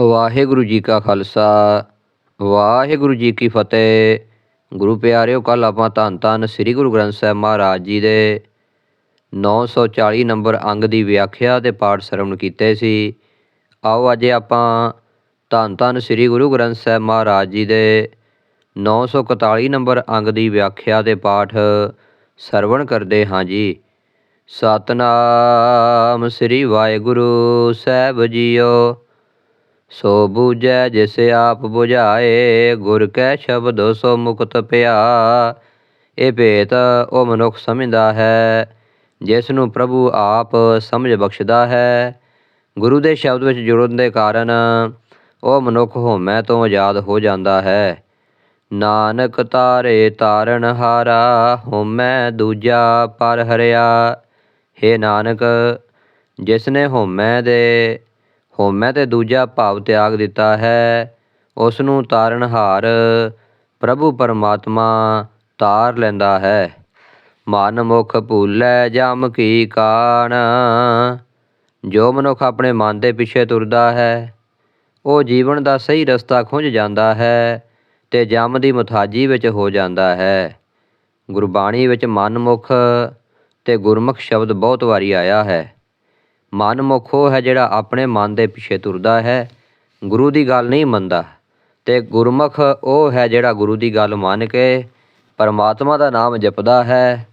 ਵਾਹਿਗੁਰੂ ਜੀ ਕਾ ਖਾਲਸਾ, ਵਾਹਿਗੁਰੂ ਜੀ ਕੀ ਫਤਿਹ। ਗੁਰੂ ਪਿਆਰਿਓ ਕੱਲ ਆਪਾਂ ਧੰਨ ਧੰਨ ਸ੍ਰੀ ਗੁਰੂ ਗ੍ਰੰਥ ਸਾਹਿਬ ਮਹਾਰਾਜ ਜੀ ਦੇ 940 ਨੰਬਰ ਅੰਗ ਦੀ ਵਿਆਖਿਆ ਤੇ ਪਾਠ ਸਰਵਣ ਕੀਤੇ ਸੀ। ਆਓ ਅੱਜ ਆਪਾਂ ਧੰਨ ਧੰਨ ਸ੍ਰੀ ਗੁਰੂ ਗ੍ਰੰਥ ਸਾਹਿਬ ਮਹਾਰਾਜ ਜੀ ਦੇ 941 ਨੰਬਰ ਅੰਗ ਦੀ ਵਿਆਖਿਆ ਤੇ ਪਾਠ ਸਰਵਣ ਕਰਦੇ ਹਾਂ ਜੀ। ਸਤਨਾਮ ਸ੍ਰੀ ਵਾਹਿਗੁਰੂ, ਸਾਹਿਬ ਜੀਓ। ਸੋ ਬੂਝੈ ਜਿਸ ਆਪ 부ਝਾਏ ਗੁਰ ਕੈ ਸ਼ਬਦ ਸੋ ਮੁਕਤ ਪਿਆ। ਇਹ ਭੇਤ ਉਹ ਮਨੁੱਖ ਸਮਝਦਾ ਹੈ, ਜਿਸ ਨੂੰ ਪ੍ਰਭੂ ਆਪ ਸਮਝ ਬਖਸ਼ਦਾ ਹੈ। ਗੁਰੂ ਦੇ ਸ਼ਬਦ ਵਿੱਚ ਜੁੜਨ ਦੇ ਕਾਰਨ ਉਹ ਮਨੁੱਖ ਹੋਮੈ ਤੋਂ ਆਜ਼ਾਦ ਹੋ ਜਾਂਦਾ ਹੈ। ਨਾਨਕ ਤਾਰੇ ਤਾਰਨ ਹਾਰਾ ਹੋਮੈ ਦੂਜਾ ਪਰ ਹਰਿਆ। ਹੇ ਨਾਨਕ, ਜਿਸ ਨੇ ਹਉਮੈ ਦੇ ਹਉਮੈ ਤੇ ਦੂਜਾ ਭਾਵ ਤਿਆਗ ਦਿੱਤਾ ਹੈ। ਉਸ ਨੂੰ ਤਾਰਨਹਾਰ ਪ੍ਰਭੂ ਪਰਮਾਤਮਾ ਤਾਰ ਲੈਂਦਾ ਹੈ। ਮਨ ਮੁਖ ਭੂਲੈ ਜਮ ਕੀ ਕਾਣ। ਜੋ ਮਨੁੱਖ ਆਪਣੇ ਮਨ ਦੇ ਪਿੱਛੇ ਤੁਰਦਾ ਹੈ, ਉਹ ਜੀਵਨ ਦਾ ਸਹੀ ਰਸਤਾ ਖੁੰਝ ਜਾਂਦਾ ਹੈ ਤੇ ਜਮ ਦੀ ਮੁਥਾਜੀ ਵਿੱਚ ਹੋ ਜਾਂਦਾ ਹੈ। ਗੁਰਬਾਣੀ ਵਿੱਚ ਮਨਮੁਖ ਤੇ ਗੁਰਮੁਖ ਸ਼ਬਦ ਬਹੁਤ ਵਾਰੀ ਆਇਆ ਹੈ। ਮਨਮੁਖ ਉਹ ਹੈ ਜਿਹੜਾ ਆਪਣੇ ਮਨ ਦੇ ਪਿੱਛੇ ਤੁਰਦਾ ਹੈ, ਗੁਰੂ ਦੀ ਗੱਲ ਨਹੀਂ ਮੰਨਦਾ। ਤੇ ਗੁਰਮੁਖ ਉਹ ਹੈ ਜਿਹੜਾ ਗੁਰੂ ਦੀ ਗੱਲ ਮੰਨ ਕੇ ਪਰਮਾਤਮਾ ਦਾ ਨਾਮ ਜਪਦਾ ਹੈ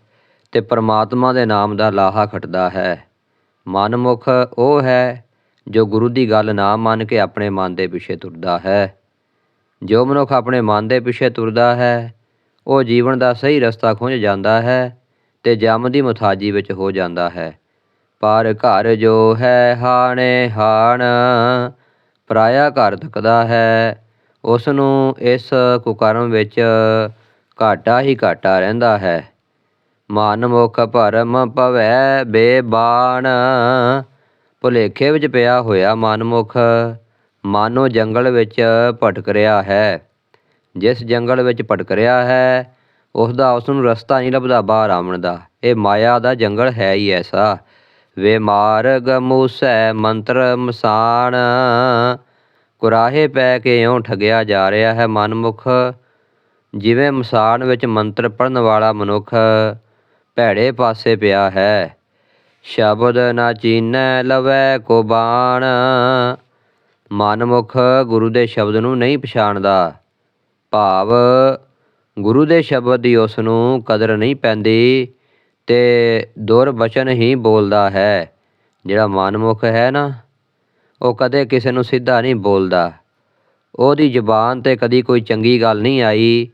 ਤੇ ਪਰਮਾਤਮਾ ਦੇ ਨਾਮ ਦਾ ਲਾਹਾ ਖਟਦਾ ਹੈ। ਮਨਮੁਖ ਉਹ ਹੈ ਜੋ ਗੁਰੂ ਦੀ ਗੱਲ ਨਾ ਮੰਨ ਕੇ ਆਪਣੇ ਮਨ ਦੇ ਪਿੱਛੇ ਤੁਰਦਾ ਹੈ। ਜੋ ਮਨੁੱਖ ਆਪਣੇ ਮਨ ਦੇ ਪਿੱਛੇ ਤੁਰਦਾ ਹੈ, ਉਹ ਜੀਵਨ ਦਾ ਸਹੀ ਰਸਤਾ ਖੁੰਝ ਜਾਂਦਾ ਹੈ ਤੇ ਜਮ ਦੀ ਮੁਥਾਜੀ ਵਿੱਚ ਹੋ ਜਾਂਦਾ ਹੈ। ਪਰ ਘਰ ਜੋ ਹੈ ਹਾਣੇ ਹਾਣ, ਪਰਾਇਆ ਘਰ ਤੱਕਦਾ ਹੈ ਉਸ ਨੂੰ ਇਸ ਕੁਕਰਮ ਵਿੱਚ ਘਾਟਾ ਹੀ ਘਾਟਾ ਰਹਿੰਦਾ ਹੈ। ਮਨ ਮੁਖ ਭਰਮ ਭਵੈ ਬੇਬਾਨ ਭੁਲੇਖੇ ਵਿੱਚ ਪਿਆ ਹੋਇਆ ਮਨਮੁਖ ਮਾਨੋ ਜੰਗਲ ਵਿੱਚ ਭਟਕ ਰਿਹਾ ਹੈ। ਜਿਸ ਜੰਗਲ ਵਿੱਚ ਭਟਕ ਰਿਹਾ ਹੈ ਉਸ ਦਾ ਉਸ ਨੂੰ ਰਸਤਾ ਨਹੀਂ ਲੱਭਦਾ ਬਾਹਰ ਆਉਣ ਦਾ। ਇਹ ਮਾਇਆ ਦਾ ਜੰਗਲ ਹੈ ਹੀ ਐਸਾ। ਵੇ ਮਾਰਗ ਮੂਸੈ ਮੰਤਰ ਮਸਾਨ ਕੁਰਾਹੇ ਪੈ ਕੇ ਇਉਂ ਠਗਿਆ ਜਾ ਰਿਹਾ ਹੈ ਮਨਮੁਖ, ਜਿਵੇਂ ਮਸਾਨ ਵਿੱਚ ਮੰਤਰ ਪੜਨ ਵਾਲਾ ਮਨੁੱਖ ਭੈੜੇ ਪਾਸੇ ਪਿਆ ਹੈ। ਸ਼ਬਦ ਨਾ ਚੀਨੈ ਲਵੈ ਕੋ ਬਾਣ। ਮਨਮੁਖ ਗੁਰੂ ਦੇ ਸ਼ਬਦ ਨੂੰ ਨਹੀਂ ਪਛਾਣਦਾ। ਭਾਵ ਗੁਰੂ ਦੇ ਸ਼ਬਦ ਦੀ ਉਸ ਨੂੰ ਕਦਰ ਨਹੀਂ ਪੈਂਦੀ। ਤੇ ਦੁਰ ਹੀ ਬੋਲਦਾ ਹੈ। ਜਿਹੜਾ ਮਨਮੁਖ ਹੈ ਨਾ, ਉਹ ਕਦੇ ਕਿਸੇ ਨੂੰ ਸਿੱਧਾ ਨਹੀਂ ਬੋਲਦਾ। ਉਹਦੀ ਜ਼ੁਬਾਨ ਤੇ ਕਦੀ ਕੋਈ ਚੰਗੀ ਗੱਲ ਨਹੀਂ ਆਈ,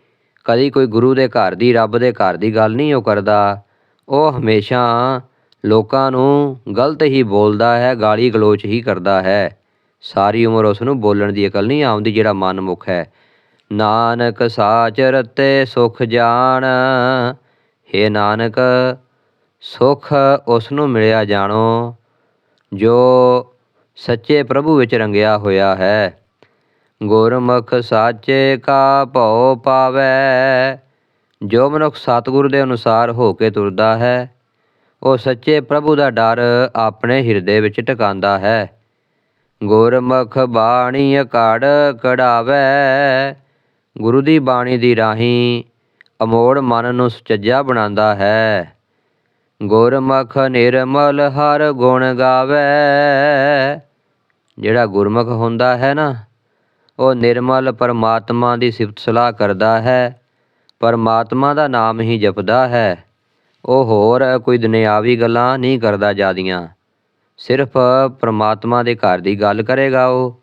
ਕਦੀ ਕੋਈ ਗੁਰੂ ਦੇ ਘਰ ਦੀ, ਰੱਬ ਦੇ ਘਰ ਦੀ ਗੱਲ ਨਹੀਂ ਉਹ ਕਰਦਾ। ਉਹ ਹਮੇਸ਼ਾ ਲੋਕਾਂ ਨੂੰ ਗਲਤ ਹੀ ਬੋਲਦਾ ਹੈ, ਗਾਲੀ ਗਲੋਚ ਹੀ ਕਰਦਾ ਹੈ। ਸਾਰੀ ਉਮਰ ਉਸ ਨੂੰ ਬੋਲਣ ਦੀ ਅਕਲ ਨਹੀਂ ਆਉਂਦੀ, ਜਿਹੜਾ ਮਨਮੁਖ ਹੈ। ਨਾਨਕ ਸਾਚ ਰਤੇ ਸੁਖ ਜਾਣ। ਹੇ ਨਾਨਕ, ਸੁਖ ਉਸ ਨੂੰ ਮਿਲਿਆ ਜਾਣੋ, ਜੋ ਸੱਚੇ ਪ੍ਰਭੂ ਵਿੱਚ ਰੰਗਿਆ ਹੋਇਆ ਹੈ। ਗੁਰਮੁਖ ਸਾਚੇ ਕਾ ਭਉ ਪਾਵੈ, ਜੋ ਮਨੁੱਖ ਸਤਿਗੁਰ ਦੇ ਅਨੁਸਾਰ ਹੋ ਕੇ ਤੁਰਦਾ ਹੈ, ਉਹ ਸੱਚੇ ਪ੍ਰਭੂ ਦਾ ਡਰ ਆਪਣੇ ਹਿਰਦੇ ਵਿੱਚ ਟਿਕਾਉਂਦਾ ਹੈ। ਗੁਰਮੁਖ ਬਾਣੀ ਅਕੜ ਕਢਾਵੈ, ਗੁਰੂ ਦੀ ਬਾਣੀ ਦੀ ਰਾਹੀਂ ਅਮੋੜ ਮਨ ਨੂੰ ਸੁਚੱਜਾ ਬਣਾਉਂਦਾ ਹੈ। ਗੁਰਮੁਖ ਨਿਰਮਲ ਹਰ ਗੁਣ ਗਾਵੇ। ਜਿਹੜਾ ਗੁਰਮੁਖ ਹੁੰਦਾ ਹੈ ਨਾ, ਉਹ ਨਿਰਮਲ ਪਰਮਾਤਮਾ ਦੀ ਸਿਫਤ ਸਲਾਹ ਕਰਦਾ ਹੈ। ਪਰਮਾਤਮਾ ਦਾ ਨਾਮ ਹੀ ਜਪਦਾ ਹੈ। ਉਹ ਹੋਰ ਕੋਈ ਦੁਨਿਆਵੀ ਗੱਲਾਂ ਨਹੀਂ ਕਰਦਾ ਜਿਆਦੀਆਂ ਸਿਰਫ ਪਰਮਾਤਮਾ ਦੇ ਘਰ ਦੀ ਗੱਲ ਕਰੇਗਾ ਉਹ।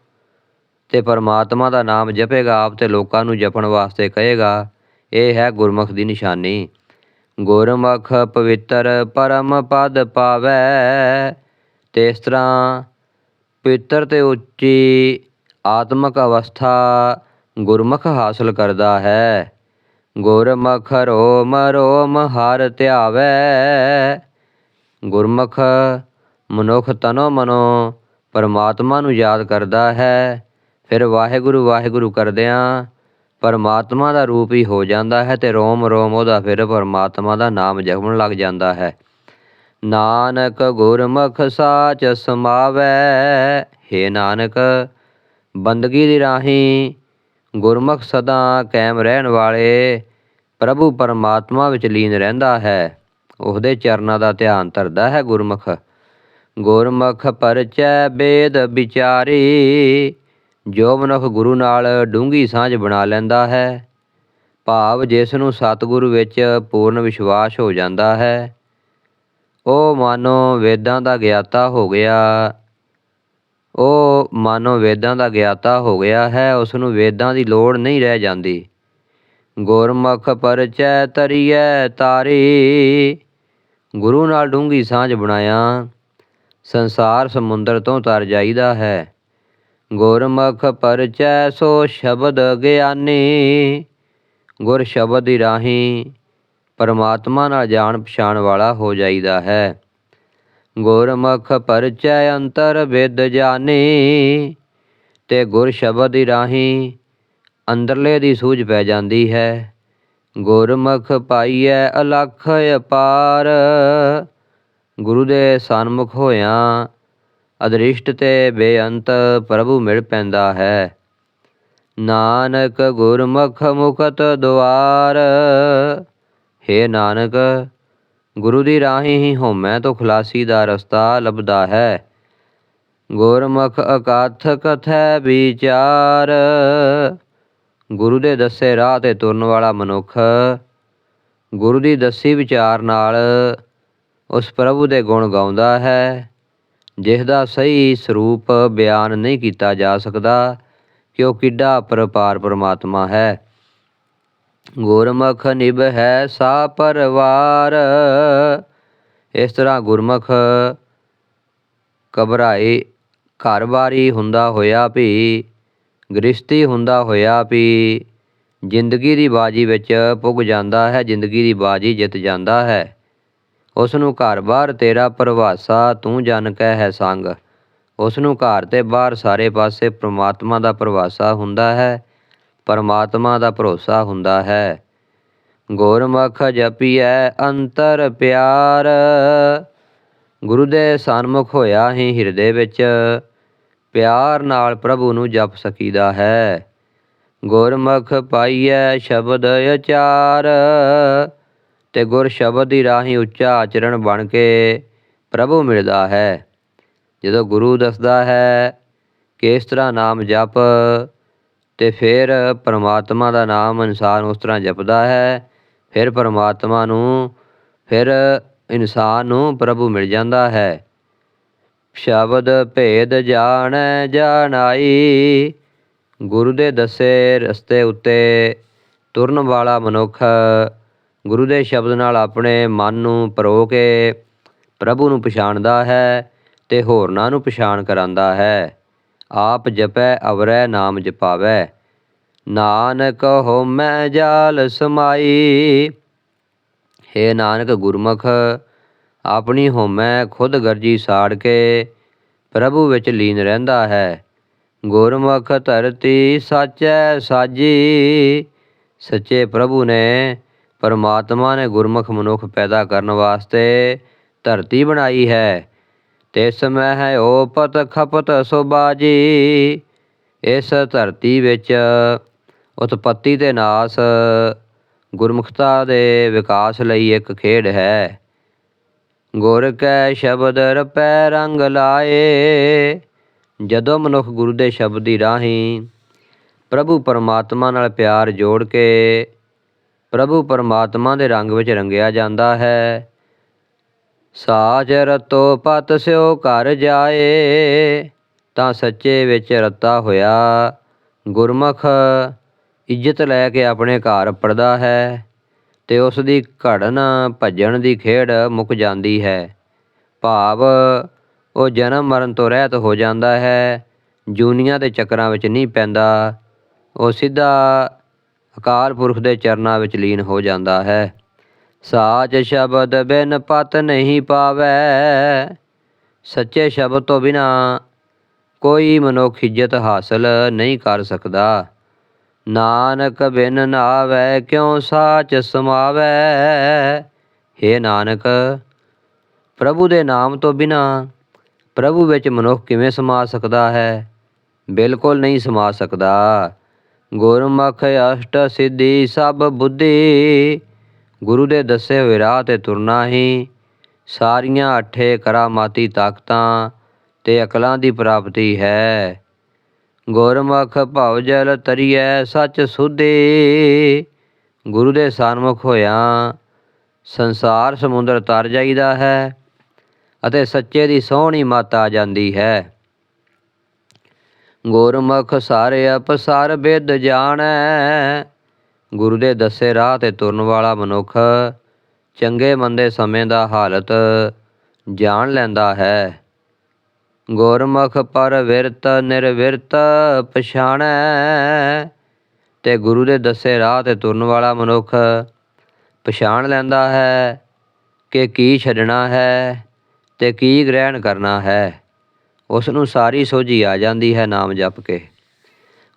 ਤੇ ਪਰਮਾਤਮਾ ਦਾ ਨਾਮ ਜਪੇਗਾ, ਆਪ ਤੇ ਲੋਕਾਂ ਨੂੰ ਜਪਣ ਵਾਸਤੇ ਕਹੇਗਾ। ਇਹ ਹੈ ਗੁਰਮੁਖ ਦੀ ਨਿਸ਼ਾਨੀ। ਗੁਰਮੁਖ ਪਵਿੱਤਰ ਪਰਮ ਪਦ ਪਾਵੈ, ਤੇ ਇਸ ਤਰ੍ਹਾਂ ਪਵਿੱਤਰ ਤੇ ਉੱਚੀ ਆਤਮਿਕ ਅਵਸਥਾ ਗੁਰਮੁਖ ਹਾਸਲ ਕਰਦਾ ਹੈ। ਗੁਰਮੁਖ ਰੋਮ ਰੋਮ ਹਰ ਧਿਆਵੈ। ਗੁਰਮੁਖ ਮਨੁੱਖ ਤਨੋ ਮਨੋ ਪਰਮਾਤਮਾ ਨੂੰ ਯਾਦ ਕਰਦਾ ਹੈ। ਫਿਰ ਵਾਹਿਗੁਰੂ ਵਾਹਿਗੁਰੂ ਕਰਦਿਆਂ ਪਰਮਾਤਮਾ ਦਾ ਰੂਪ ਹੀ ਹੋ ਜਾਂਦਾ ਹੈ ਤੇ ਰੋਮ ਰੋਮ ਉਹਦਾ ਫਿਰ ਪਰਮਾਤਮਾ ਦਾ ਨਾਮ ਜਪਣ ਲੱਗ ਜਾਂਦਾ ਹੈ। ਨਾਨਕ ਗੁਰਮੁਖ ਸਾਚ ਸਮਾਵੈ, ਹੇ ਨਾਨਕ, ਬੰਦਗੀ ਦੀ ਰਾਹੀਂ ਗੁਰਮੁਖ ਸਦਾ ਕਾਇਮ ਰਹਿਣ ਵਾਲੇ ਪ੍ਰਭੂ ਪਰਮਾਤਮਾ ਵਿੱਚ ਲੀਨ ਰਹਿੰਦਾ ਹੈ। ਉਹਦੇ ਚਰਨਾਂ ਦਾ ਧਿਆਨ ਧਰਦਾ ਹੈ ਗੁਰਮੁਖ। ਗੁਰਮੁਖ ਪਰਚੈ ਬੇਦ ਵਿਚਾਰੀ ਜੋ ਮਨੁੱਖ ਗੁਰੂ ਨਾਲ ਡੂੰਗੀ ਸਾਂਝ ਬਣਾ ਲੈਂਦਾ ਹੈ, ਭਾਵ ਜਿਸ ਨੂੰ ਸਤਿਗੁਰੂ ਵਿੱਚ ਪੂਰਨ ਵਿਸ਼ਵਾਸ ਹੋ ਜਾਂਦਾ ਹੈ, ਉਹ ਮਾਨੋ ਵੇਦਾਂ ਦਾ ਗਿਆਤਾ ਹੋ ਗਿਆ। ਉਹ ਮਾਨੋ ਵੇਦਾਂ ਦਾ ਗਿਆਤਾ ਹੋ ਗਿਆ ਹੈ, ਉਸ ਨੂੰ ਵੇਦਾਂ ਦੀ ਲੋੜ ਨਹੀਂ ਰਹਿ ਜਾਂਦੀ। ਗੁਰਮੁਖ ਪਰਚੈ ਤਰੀਐ ਤਾਰੀ, ਗੁਰੂ ਨਾਲ ਡੂੰਗੀ ਸਾਂਝ ਬਣਾਇਆ, ਸੰਸਾਰ ਸਮੁੰਦਰ ਤੋਂ ਤਰ ਜਾਈਦਾ ਹੈ। ਗੁਰਮੁਖ ਪਰਚੈ ਸੋ ਸ਼ਬਦ ਗਿਆਨੀ, ਗੁਰ ਸ਼ਬਦ ਦੀ ਰਾਹੀਂ ਪਰਮਾਤਮਾ ਨਾਲ ਜਾਣ ਪਛਾਣ ਵਾਲਾ ਹੋ ਜਾਈਦਾ ਹੈ। ਗੁਰਮੁਖ ਪਰਚੈ ਅੰਤਰ ਵਿਦ ਜਾਣੀ ਤੇ ਗੁਰ ਸ਼ਬਦ ਦੀ ਰਾਹੀਂ ਅੰਦਰਲੇ ਦੀ ਸੂਝ ਪੈ ਜਾਂਦੀ ਹੈ। ਗੁਰਮੁਖ ਪਾਈਐ ਅਲਖ ਅਪਾਰ, ਗੁਰੂ ਦੇ ਸਨਮੁਖ ਹੋਇਆਂ ਅਦ੍ਰਿਸ਼ਟ ਤੇ ਬੇਅੰਤ ਪ੍ਰਭੂ ਮਿਲ ਪੈਂਦਾ ਹੈ। ਨਾਨਕ ਗੁਰਮੁਖ ਮੁਕਤ ਦੁਆਰ, ਹੈ ਨਾਨਕ, ਗੁਰੂ ਦੀ ਰਾਹੀਂ ਹੀ ਹਉਮੈ ਤੋਂ ਖਲਾਸੀ ਦਾ ਰਸਤਾ ਲੱਭਦਾ ਹੈ। ਗੁਰਮੁਖ ਅਕਾਥ ਕਥੈ ਵਿਚਾਰ, ਗੁਰੂ ਦੇ ਦੱਸੇ ਰਾਹ ਤੇ ਤੁਰਨ ਵਾਲਾ ਮਨੁੱਖ, ਗੁਰੂ ਦੀ ਦੱਸੀ ਵਿਚਾਰ ਨਾਲ ਉਸ ਪ੍ਰਭੂ ਦੇ ਗੁਣ ਗਾਉਂਦਾ ਹੈ। ਜਿਸ ਦਾ ਸਹੀ ਸਰੂਪ ਬਿਆਨ ਨਹੀਂ ਕੀਤਾ ਜਾ ਸਕਦਾ ਕਿ ਉਹ ਕਿੱਡਾ ਪਰਪਾਰ ਪਰਮਾਤਮਾ ਹੈ? ਗੁਰਮੁਖ ਨਿਭ ਹੈ ਸਾ ਪਰਵਾਰ। ਇਸ ਤਰ੍ਹਾਂ ਗੁਰਮੁਖ ਘਬਰਾਏ, ਘਰ-ਬਾਰੀ ਹੁੰਦਾ ਹੋਇਆ ਵੀ ਗ੍ਰਸਤੀ ਹੁੰਦਾ ਹੋਇਆ ਵੀ, ਜ਼ਿੰਦਗੀ ਦੀ ਬਾਜੀ ਵਿੱਚ ਪੁੱਗ ਜਾਂਦਾ ਹੈ, ਜ਼ਿੰਦਗੀ ਦੀ ਬਾਜੀ ਜਿੱਤ ਜਾਂਦਾ ਹੈ। ਉਸ ਨੂੰ ਘਰ ਬਾਹਰ ਤੇਰਾ ਪ੍ਰਵਾਸਾ, ਤੂੰ ਜਨ ਕਹਿ ਹੈ ਸੰਗ। ਉਸ ਨੂੰ ਘਰ ਤੇ ਬਾਹਰ ਸਾਰੇ ਪਾਸੇ ਪ੍ਰਮਾਤਮਾ ਦਾ ਪ੍ਰਵਾਸਾ ਹੁੰਦਾ ਹੈ, ਪਰਮਾਤਮਾ ਦਾ ਭਰੋਸਾ ਹੁੰਦਾ ਹੈ। ਗੁਰਮੁਖ ਜਪੀਐ ਅੰਤਰ ਪਿਆਰ। ਗੁਰੂ ਦੇ ਸਨਮੁਖ ਹੋਇਆ ਹੀ ਹਿਰਦੇ ਵਿੱਚ, ਪਿਆਰ ਨਾਲ ਪ੍ਰਭੂ ਨੂੰ ਜਪ ਸਕੀਦਾ ਹੈ। ਗੁਰਮੁਖ ਪਾਈਐ ਸ਼ਬਦ ਅਚਾਰ। ਤੇ ਗੁਰ ਸ਼ਬਦ ਦੀ ਰਾਹੀਂ ਉੱਚਾ ਆਚਰਣ ਬਣ ਕੇ ਪ੍ਰਭੂ ਮਿਲਦਾ ਹੈ। ਜਦੋਂ ਗੁਰੂ ਦੱਸਦਾ ਹੈ ਕਿ ਇਸ ਤਰ੍ਹਾਂ ਨਾਮ ਜਪ ਤੇ ਫਿਰ ਪਰਮਾਤਮਾ ਦਾ ਨਾਮ ਇਨਸਾਨ ਉਸ ਤਰ੍ਹਾਂ ਜਪਦਾ ਹੈ, ਫਿਰ ਪਰਮਾਤਮਾ ਨੂੰ, ਫਿਰ ਇਨਸਾਨ ਨੂੰ ਪ੍ਰਭੂ ਮਿਲ ਜਾਂਦਾ ਹੈ। ਸ਼ਬਦ ਭੇਦ ਜਾਣੈ ਜਾਣਾਈ, ਗੁਰੂ ਦੇ ਦੱਸੇ ਰਸਤੇ ਉੱਤੇ ਤੁਰਨ ਵਾਲਾ ਮਨੁੱਖ ਗੁਰੂ ਦੇ ਸ਼ਬਦ ਨਾਲ ਆਪਣੇ ਮਨ ਨੂੰ ਪਰੋ ਕੇ ਪ੍ਰਭੂ ਨੂੰ ਪਛਾਣਦਾ ਹੈ ਤੇ ਹੋਰਨਾਂ ਨੂੰ ਪਛਾਣ ਕਰਾਂਦਾ ਹੈ। ਆਪ ਜਪੈ, ਅਵਰੈ, ਨਾਮ ਜਪਾਵੈ। ਨਾਨਕ ਹੋਮੈ ਜਾਲ ਸਮਾਈ। ਹੇ ਨਾਨਕ ਗੁਰਮੁਖ, ਆਪਣੀ ਹੋਮੈ ਖੁਦ ਗਰਜੀ ਸਾੜ ਕੇ ਪ੍ਰਭੂ ਵਿੱਚ ਲੀਨ ਰਹਿੰਦਾ ਹੈ। ਗੁਰਮੁਖ ਧਰਤੀ ਸਾਚੈ ਸਾਜੀ, ਸੱਚੇ ਪ੍ਰਭੂ ਨੇ ਪਰਮਾਤਮਾ ਨੇ ਗੁਰਮੁਖ ਮਨੁੱਖ ਪੈਦਾ ਕਰਨ ਵਾਸਤੇ ਧਰਤੀ ਬਣਾਈ ਹੈ। ਤੇ ਸਮੈ ਹੈ ਓਪਤ ਖਪਤ ਸੁਬਾਜੀ ਇਸ ਧਰਤੀ ਵਿੱਚ ਉਤਪਤੀ ਤੇ ਨਾਸ ਗੁਰਮੁਖਤਾ ਦੇ ਵਿਕਾਸ ਲਈ ਇੱਕ ਖੇਡ ਹੈ। ਗੁਰ ਕੈ ਸ਼ਬਦ ਰਪੈ ਰੰਗ ਲਾਏ। ਜਦੋਂ ਮਨੁੱਖ ਗੁਰੂ ਦੇ ਸ਼ਬਦ ਦੀ ਰਾਹੀਂ ਪ੍ਰਭੂ ਪਰਮਾਤਮਾ ਨਾਲ ਪਿਆਰ ਜੋੜ ਕੇ ਪ੍ਰਭੂ ਪਰਮਾਤਮਾ ਦੇ ਰੰਗ ਵਿੱਚ ਰੰਗਿਆ ਜਾਂਦਾ ਹੈ। ਸਾਚ ਰਤੋ ਪਤ ਸਿਓ ਘਰ ਜਾਏ, ਤਾਂ ਸੱਚੇ ਵਿੱਚ ਰਤਾ ਹੋਇਆ ਗੁਰਮੁਖ ਇੱਜ਼ਤ ਲੈ ਕੇ ਆਪਣੇ ਘਰ ਪੜਦਾ ਹੈ ਤੇ ਉਸ ਦੀ ਘੜਨ ਭੱਜਣ ਦੀ ਖੇਡ ਮੁੱਕ ਜਾਂਦੀ ਹੈ। ਭਾਵ ਉਹ ਜਨਮ ਮਰਨ ਤੋਂ ਰਹਿਤ ਹੋ ਜਾਂਦਾ ਹੈ, ਜੂਨੀਆਂ ਦੇ ਚੱਕਰਾਂ ਵਿੱਚ ਨਹੀਂ ਪੈਂਦਾ। ਉਹ ਸਿੱਧਾ ਅਕਾਲ ਪੁਰਖ ਦੇ ਚਰਨਾਂ ਵਿੱਚ ਲੀਨ ਹੋ ਜਾਂਦਾ ਹੈ। ਸਾਚ ਸ਼ਬਦ ਬਿਨ ਪਤ ਨਹੀਂ ਪਾਵੈ। ਸੱਚੇ ਸ਼ਬਦ ਤੋਂ ਬਿਨਾ ਕੋਈ ਮਨੁੱਖ ਇੱਜ਼ਤ ਹਾਸਲ ਨਹੀਂ ਕਰ ਸਕਦਾ। ਨਾਨਕ ਬਿਨ ਨਾਵੈ, ਕਿਉ ਸਾਚ ਸਮਾਵੈ? ਹੇ ਨਾਨਕ, ਪ੍ਰਭੂ ਦੇ ਨਾਮ ਤੋਂ ਬਿਨਾ ਪ੍ਰਭੂ ਵਿੱਚ ਮਨੁੱਖ ਕਿਵੇਂ ਸਮਾ ਸਕਦਾ ਹੈ? ਬਿਲਕੁਲ ਨਹੀਂ ਸਮਾ ਸਕਦਾ। ਗੁਰਮੁਖ ਅਸ਼ਟ ਸਿੱਧੀ ਸਭ ਬੁੱਧੀ। ਗੁਰੂ ਦੇ ਦੱਸੇ ਹੋਏ ਰਾਹ ਤੇ ਤੁਰਨਾ ਹੀ। ਸਾਰੀਆਂ ਅਠੇ ਕਰਾਮਾਤੀ ਤਾਕਤਾਂ ਤੇ ਅਕਲਾਂ ਦੀ ਪ੍ਰਾਪਤੀ ਹੈ। ਗੁਰਮੁਖ ਭਵ ਜਲ ਤਰੀਐ ਸੱਚ ਸੁਧੇ। ਗੁਰੂ ਦੇ ਸਨਮੁਖ ਹੋਇਆ ਸੰਸਾਰ ਸਮੁੰਦਰ ਤਰ ਜਾਈਦਾ ਹੈ ਅਤੇ ਸੱਚੇ ਦੀ ਸੋਹਣੀ ਮਾਤਾ ਆ ਜਾਂਦੀ ਹੈ। ਗੁਰਮੁਖ ਸਾਰੇ ਅਪਸਰ ਬਿਦ ਜਾਣੈ। ਗੁਰੂ ਦੇ ਦੱਸੇ ਰਾਹ ਤੇ ਤੁਰਨ ਵਾਲਾ ਮਨੁੱਖ ਚੰਗੇ ਮੰਦੇ ਸਮੇਂ ਦਾ ਹਾਲਤ ਜਾਣ ਲੈਂਦਾ ਹੈ। ਗੁਰਮੁਖ ਪਰ ਵਿਰਤ ਨਿਰਵਿਰਤ ਪਛਾਣੈ। ਤੇ ਗੁਰੂ ਦੇ ਦੱਸੇ ਰਾਹ ਤੇ ਤੁਰਨ ਵਾਲਾ ਮਨੁੱਖ ਪਛਾਣ ਲੈਂਦਾ ਹੈ ਕਿ ਕੀ ਛੱਡਣਾ ਹੈ ਤੇ ਕੀ ਗ੍ਰਹਿਣ ਕਰਨਾ ਹੈ। ਉਸ ਨੂੰ ਸਾਰੀ ਸੋਝੀ ਆ ਜਾਂਦੀ ਹੈ ਨਾਮ ਜਪ ਕੇ।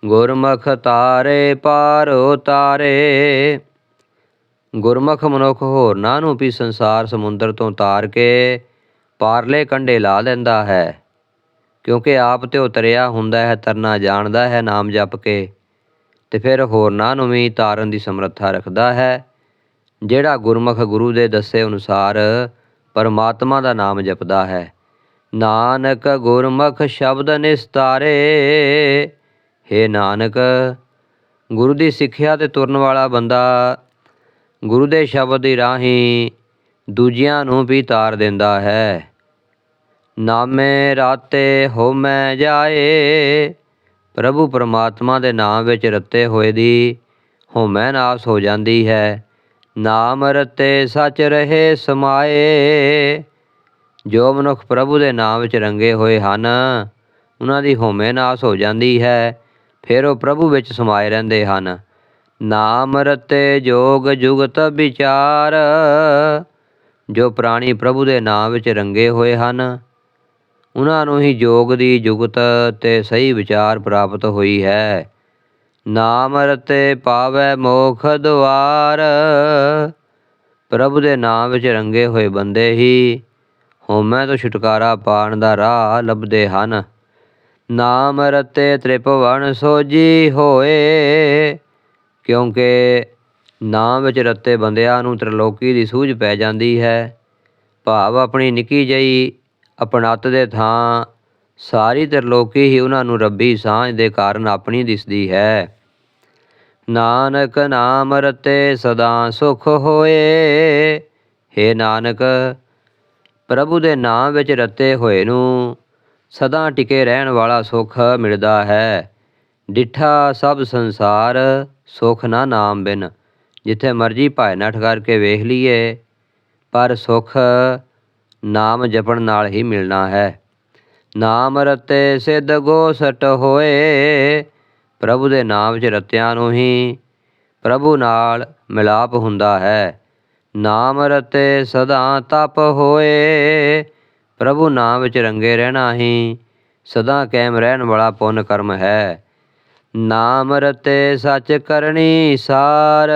ਗੁਰਮੁਖ ਤਾਰੇ ਪਾਰ ਉਤਾਰੇ। ਗੁਰਮੁਖ ਮਨੁੱਖ ਹੋਰਨਾਂ ਨੂੰ ਵੀ ਸੰਸਾਰ ਸਮੁੰਦਰ ਤੋਂ ਤਾਰ ਕੇ ਪਾਰਲੇ ਕੰਢੇ ਲਾ ਲੈਂਦਾ ਹੈ। ਕਿਉਂਕਿ ਆਪ ਤੇ ਉਤਰਿਆ ਹੁੰਦਾ ਹੈ, ਤਰਨਾ ਜਾਣਦਾ ਹੈ ਨਾਮ ਜਪ ਕੇ। ਤੇ ਫਿਰ ਹੋਰਨਾਂ ਨੂੰ ਵੀ ਤਾਰਨ ਦੀ ਸਮਰੱਥਾ ਰੱਖਦਾ ਹੈ, ਜਿਹੜਾ ਗੁਰਮੁਖ ਗੁਰੂ ਦੇ ਦੱਸੇ ਅਨੁਸਾਰ ਪਰਮਾਤਮਾ ਦਾ ਨਾਮ ਜਪਦਾ ਹੈ। ਨਾਨਕ ਗੁਰਮੁਖ ਸ਼ਬਦ ਨਿਸਤਾਰੇ। ਹੇ ਨਾਨਕ, ਗੁਰੂ ਦੀ ਸਿੱਖਿਆ ਤੇ ਤੁਰਨ ਵਾਲਾ ਬੰਦਾ ਗੁਰੂ ਦੇ ਸ਼ਬਦ ਦੀ ਰਾਹੀਂ ਦੂਜਿਆਂ ਨੂੰ ਵੀ ਤਾਰ ਦਿੰਦਾ ਹੈ। ਨਾਮੇ ਰਾਤੇ ਹੋਮੈ ਜਾਏ, ਪ੍ਰਭੂ ਪਰਮਾਤਮਾ ਦੇ ਨਾਮ ਵਿੱਚ ਰੱਤੇ ਹੋਏ ਦੀ ਹੋਮੈ ਨਾਸ ਹੋ ਜਾਂਦੀ ਹੈ। ਨਾਮ ਰਤੇ ਸੱਚ ਰਹੇ ਸਮਾਏ ਜੋ ਮਨੁੱਖ ਪ੍ਰਭੂ ਦੇ ਨਾਮ ਵਿੱਚ ਰੰਗੇ ਹੋਏ ਹਨ, ਉਹਨਾਂ ਦੀ ਹੋਮੇ ਨਾਸ ਹੋ ਜਾਂਦੀ ਹੈ, ਫਿਰ ਉਹ ਪ੍ਰਭੂ ਵਿੱਚ ਸਮਾਏ ਰਹਿੰਦੇ ਹਨ। ਨਾਮ ਰਤੇ ਜੋਗ ਜੁਗਤ ਵਿਚਾਰ, ਜੋ ਪ੍ਰਾਣੀ ਪ੍ਰਭੂ ਦੇ ਨਾਮ ਵਿੱਚ ਰੰਗੇ ਹੋਏ ਹਨ, ਉਹਨਾਂ ਨੂੰ ਹੀ ਜੋਗ ਦੀ ਜੁਗਤ ਤੇ ਸਹੀ ਵਿਚਾਰ ਪ੍ਰਾਪਤ ਹੋਈ ਹੈ। ਨਾਮ ਰਤੇ ਪਾਵੈ ਮੋਖ ਦੁਆਰ, ਪ੍ਰਭੂ ਦੇ ਨਾਮ ਵਿੱਚ ਰੰਗੇ ਹੋਏ ਬੰਦੇ ਹੀ ਹੋਮੈ ਤੋਂ ਛੁਟਕਾਰਾ ਪਾਣ ਦਾ ਰਾਹ ਲੱਭਦੇ ਹਨ। ਨਾਮ ਰਤੇ ਤ੍ਰਿਪਵਨ ਸੋਜੀ ਹੋਏ, ਕਿਉਂਕਿ ਨਾਮ ਵਿੱਚ ਰਤੇ ਬੰਦਿਆਂ ਨੂੰ ਤ੍ਰਿਲੋਕੀ ਦੀ ਸੂਝ ਪੈ ਜਾਂਦੀ ਹੈ। ਭਾਵ ਆਪਣੀ ਨਿੱਕੀ ਜਈ ਅਪਣਤ ਦੇ ਥਾਂ ਸਾਰੀ ਤ੍ਰਿਲੋਕੀ ਹੀ ਉਹਨਾਂ ਨੂੰ ਰੱਬੀ ਸਾਂਝ ਦੇ ਕਾਰਨ ਆਪਣੀ ਦਿਸਦੀ ਹੈ। ਨਾਨਕ ਨਾਮ ਰਤੇ ਸਦਾ ਸੁਖ ਹੋਏ, ਹੇ ਨਾਨਕ ਪ੍ਰਭੂ ਦੇ ਨਾਮ ਵਿੱਚ ਰਤੇ ਹੋਏ ਨੂੰ ਸਦਾ ਟਿਕੇ ਰਹਿਣ ਵਾਲਾ ਸੁਖ ਮਿਲਦਾ ਹੈ। ਡਿਠਾ ਸਭ ਸੰਸਾਰ ਸੁਖ ਨਾ ਨਾਮ ਬਿਨ, ਜਿੱਥੇ ਮਰਜ਼ੀ ਭਾਇ ਨਠ ਕਰਕੇ ਵੇਖ ਲਈਏ, ਪਰ ਸੁਖ ਨਾਮ ਜਪਣ ਨਾਲ ਹੀ ਮਿਲਣਾ ਹੈ। ਨਾਮ ਰਤੇ ਸਿੱਧ ਗੋਸਟ ਹੋਏ, ਪ੍ਰਭੂ ਦੇ ਨਾਮ ਵਿੱਚ ਰਤਿਆਂ ਨੂੰ ਹੀ ਪ੍ਰਭੂ ਨਾਲ ਮਿਲਾਪ ਹੁੰਦਾ ਹੈ। ਨਾਮ ਰਤੇ ਸਦਾ ਤਪ ਹੋਏ। ਪ੍ਰਭੂ ਨਾਮ ਵਿੱਚ ਰੰਗੇ ਰਹਿਣਾ ਹੀ, ਸਦਾ ਕਾਇਮ ਰਹਿਣ ਵਾਲਾ ਪੁੰਨ ਕਰਮ ਹੈ। ਨਾਮ ਰਤੇ ਸੱਚ ਕਰਨੀ ਸਾਰ,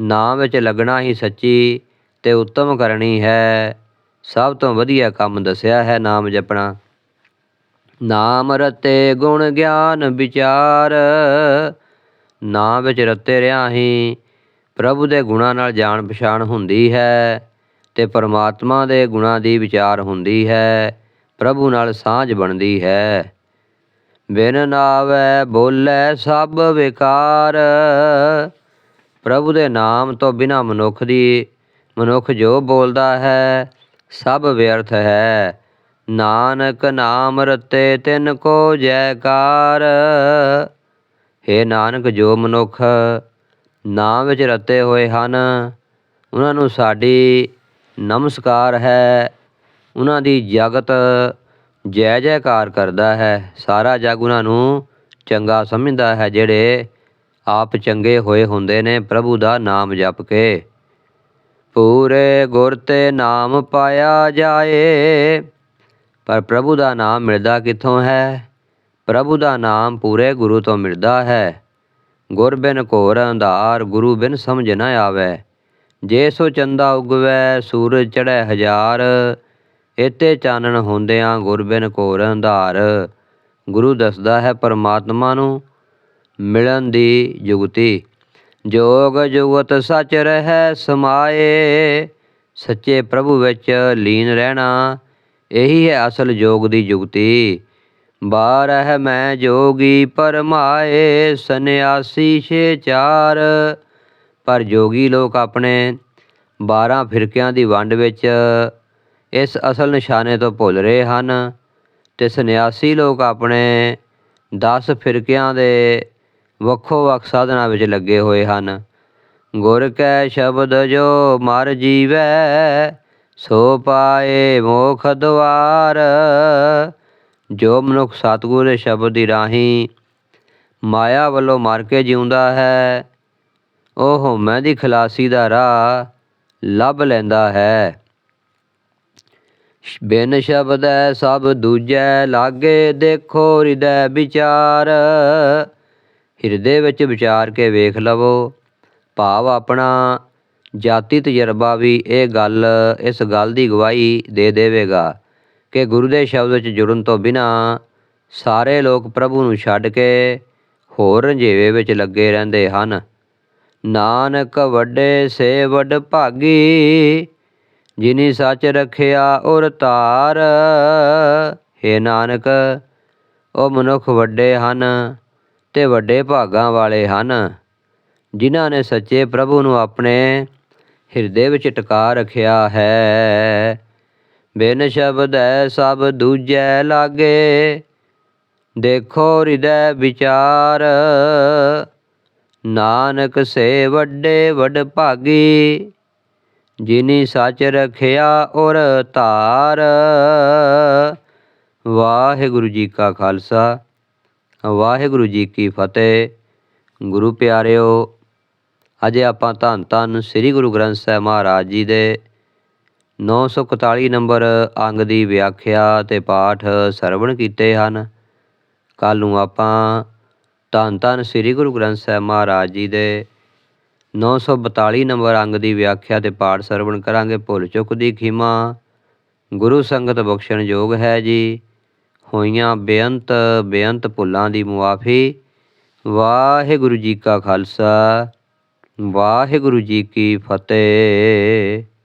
ਨਾਮ ਵਿੱਚ ਲੱਗਣਾ ਹੀ ਸੱਚੀ ਤੇ ਉੱਤਮ ਕਰਨੀ ਹੈ। ਸਭ ਤੋਂ ਵਧੀਆ ਕੰਮ ਦੱਸਿਆ ਹੈ ਨਾਮ ਜਪਣਾ। ਨਾਮ ਰਤੇ ਗੁਣ ਗਿਆਨ ਵਿਚਾਰ, ਨਾਮ ਵਿੱਚ ਰਤੇ ਰਿਆ ਹੀ ਪ੍ਰਭੂ ਦੇ ਗੁਣਾਂ ਨਾਲ ਜਾਣ ਪਛਾਣ ਹੁੰਦੀ ਹੈ ਤੇ ਪਰਮਾਤਮਾ ਦੇ ਗੁਣਾਂ ਦੀ ਵਿਚਾਰ ਹੁੰਦੀ ਹੈ, ਪ੍ਰਭੂ ਨਾਲ ਸਾਂਝ ਬਣਦੀ ਹੈ। ਬਿਨ ਨਾਵੈ ਬੋਲੇ ਸਭ ਵਿਕਾਰ। ਪ੍ਰਭੂ ਦੇ ਨਾਮ ਤੋਂ ਬਿਨਾ ਮਨੁੱਖ ਦੀ, ਮਨੁੱਖ ਜੋ ਬੋਲਦਾ ਹੈ, ਸਭ ਵਿਅਰਥ ਹੈ। ਨਾਨਕ ਨਾਮ ਰਤੇ ਤਿਨ ਕੋ ਜੈਕਾਰ। ਹੇ ਨਾਨਕ ਜੋ ਮਨੁੱਖ ਨਾਮ ਵਿੱਚ ਰਤੇ ਹੋਏ ਹਨ। ਉਹਨਾਂ ਨੂੰ ਸਾਡੀ ਨਮਸਕਾਰ ਹੈ। ਉਹਨਾਂ ਦੀ ਜਗਤ ਜੈ ਜੈਕਾਰ ਕਰਦਾ ਹੈ। ਸਾਰਾ ਜਗ ਉਹਨਾਂ ਨੂੰ ਚੰਗਾ ਸਮਝਦਾ ਹੈ, ਜਿਹੜੇ ਆਪ ਚੰਗੇ ਹੋਏ ਹੁੰਦੇ ਨੇ, ਪ੍ਰਭੂ ਦਾ ਨਾਮ ਜਪ ਕੇ। ਪੂਰੇ ਗੁਰ ਤੇ ਨਾਮ ਪਾਇਆ ਜਾਏ, ਪਰ ਪ੍ਰਭੂ ਦਾ ਨਾਮ ਮਿਲਦਾ ਕਿੱਥੋਂ ਹੈ? ਪ੍ਰਭੂ ਦਾ ਨਾਮ ਪੂਰੇ ਗੁਰੂ ਤੋਂ ਮਿਲਦਾ ਹੈ। ਗੁਰ ਬਿਨ ਘੋਰ ਅੰਧਾਰ, ਗੁਰੂ ਬਿਨ ਸਮਝ ਨਾ ਆਵੇ। ਜੇ ਸੋ ਚੰਦਾ ਉਗਵੈ, ਸੂਰਜ ਚੜ੍ਹੈ ਹਜ਼ਾਰ। ਇਤੇ ਚਾਨਣ ਹੁੰਦਿਆਂ ਗੁਰ ਬਿਨ ਘੋਰ ਅੰਧਾਰ। ਗੁਰੂ ਦੱਸਦਾ ਹੈ ਪਰਮਾਤਮਾ ਨੂੰ, ਮਿਲਣ ਦੀ ਜੁਗਤੀ। ਜੋਗ ਜੁਗਤ ਸੱਚ ਰਹਿ ਸਮਾਏ, ਸੱਚੇ ਪ੍ਰਭੂ ਵਿੱਚ ਲੀਨ ਰਹਿਣਾ, ਇਹੀ ਹੈ ਅਸਲ ਜੋਗ ਦੀ ਜੁਗਤੀ। ਬਾਰਹ ਮੈਂ ਜੋਗੀ ਪਰਮਾਏ, ਸੰਨਿਆਸੀ ਛੇ ਚਾਰ। ਪਰ ਜੋਗੀ ਲੋਕ ਆਪਣੇ 12 ਫਿਰਕਿਆਂ ਦੀ ਵੰਡ ਵਿੱਚ ਇਸ ਅਸਲ ਨਿਸ਼ਾਨੇ ਤੋਂ ਭੁੱਲ ਰਹੇ ਹਨ ਤੇ ਸੰਨਿਆਸੀ ਲੋਕ ਆਪਣੇ 10 ਫਿਰਕਿਆਂ ਦੇ ਵੱਖੋ ਵੱਖ ਸਾਧਨਾਂ ਵਿੱਚ ਲੱਗੇ ਹੋਏ ਹਨ। ਗੁਰ ਕੈ ਸ਼ਬਦ ਜੋ ਮਰ ਜੀਵੈ, ਸੋ ਪਾਏ ਮੋਖ ਦੁਆਰ। ਜੋ ਮਨੁੱਖ ਸਤਿਗੁਰ ਦੇ ਸ਼ਬਦ ਦੀ ਰਾਹੀਂ ਮਾਇਆ ਵੱਲੋਂ ਮਰ ਕੇ ਜਿਉਂਦਾ ਹੈ, ਉਹ ਹਉਮੈ ਦੀ ਖਲਾਸੀ ਦਾ ਰਾਹ ਲੱਭ ਲੈਂਦਾ ਹੈ। ਬਿਨ ਸ਼ਬਦੈ ਸਭ ਦੂਜੈ, ਲਾਗੇ ਦੇਖੋ ਹਿਰਦੈ ਵਿਚਾਰ। ਹਿਰਦੇ ਵਿੱਚ ਵਿਚਾਰ ਕੇ ਵੇਖ ਲਵੋ, ਭਾਵ ਆਪਣਾ ਜਾਤੀ ਤਜਰਬਾ ਵੀ ਇਹ ਗੱਲ, ਇਸ ਗੱਲ ਦੀ ਗਵਾਹੀ ਦੇ ਦੇਵੇਗਾ। ਕਿ ਗੁਰੂ ਦੇ ਸ਼ਬਦ ਵਿੱਚ ਜੁੜਨ ਤੋਂ ਬਿਨਾਂ ਸਾਰੇ ਲੋਕ ਪ੍ਰਭੂ ਨੂੰ ਛੱਡ ਕੇ ਹੋਰ ਰੰਝੇਵੇ ਵਿੱਚ ਲੱਗੇ ਰਹਿੰਦੇ ਹਨ। ਨਾਨਕ ਵੱਡੇ ਸੇ ਵੱਡ ਭਾਗੀ, ਜਿਨੀ ਸੱਚ ਰਖਿਆ ਔਰ ਤਾਰ। ਹੈ ਨਾਨਕ, ਉਹ ਮਨੁੱਖ ਵੱਡੇ ਹਨ ਤੇ ਵੱਡੇ ਭਾਗਾਂ ਵਾਲੇ ਹਨ, ਜਿਨ੍ਹਾਂ ਨੇ ਸੱਚੇ ਪ੍ਰਭੂ ਨੂੰ ਆਪਣੇ ਹਿਰਦੇ ਵਿੱਚ ਟਿਕਾ ਰੱਖਿਆ ਹੈ। ਬਿਨ ਸ਼ਬਦ ਹੈ ਸਭ ਦੂਜੈ ਲਾਗੇ। ਦੇਖੋ ਹਿਰਦੈ ਵਿਚਾਰ, ਨਾਨਕ ਸੇ ਵੱਡੇ ਵੱਡ ਭਾਗੀ। ਜਿਨੀ ਸੱਚ ਰਖਿਆ ਔਰ ਧਾਰ। ਵਾਹਿਗੁਰੂ ਜੀ ਕਾ ਖਾਲਸਾ, ਵਾਹਿਗੁਰੂ ਜੀ ਕੀ ਫਤਿਹ। ਗੁਰੂ ਪਿਆਰਿਓ, ਅਜੇ ਆਪਾਂ ਧੰਨ ਧੰਨ ਸ੍ਰੀ ਗੁਰੂ ਗ੍ਰੰਥ ਸਾਹਿਬ ਮਹਾਰਾਜ ਜੀ ਦੇ 941 ਨੰਬਰ ਅੰਗ ਦੀ ਵਿਆਖਿਆ ਤੇ ਪਾਠ ਸਰਵਣ ਕੀਤੇ ਹਨ। ਕੱਲ ਨੂੰ ਆਪਾਂ ਧੰਨ ਧੰਨ ਸ੍ਰੀ ਗੁਰੂ ਗ੍ਰੰਥ ਸਾਹਿਬ ਮਹਾਰਾਜ ਜੀ ਦੇ 942 ਨੰਬਰ ਅੰਗ ਦੀ ਵਿਆਖਿਆ ਤੇ ਪਾਠ ਸਰਵਣ ਕਰਾਂਗੇ। ਭੁੱਲ ਚੁੱਕ ਦੀ ਖਿਮਾ, ਗੁਰੂ ਸੰਗਤ ਬਖਸ਼ਣ ਯੋਗ ਹੈ ਜੀ। ਹੋਈਆਂ ਬੇਅੰਤ ਬੇਅੰਤ ਭੁੱਲਾਂ ਦੀ ਮੁਆਫੀ, ਵਾਹਿਗੁਰੂ ਜੀ ਕਾ ਖਾਲਸਾ, ਵਾਹਿਗੁਰੂ ਜੀ ਕੀ ਫਤਿਹ।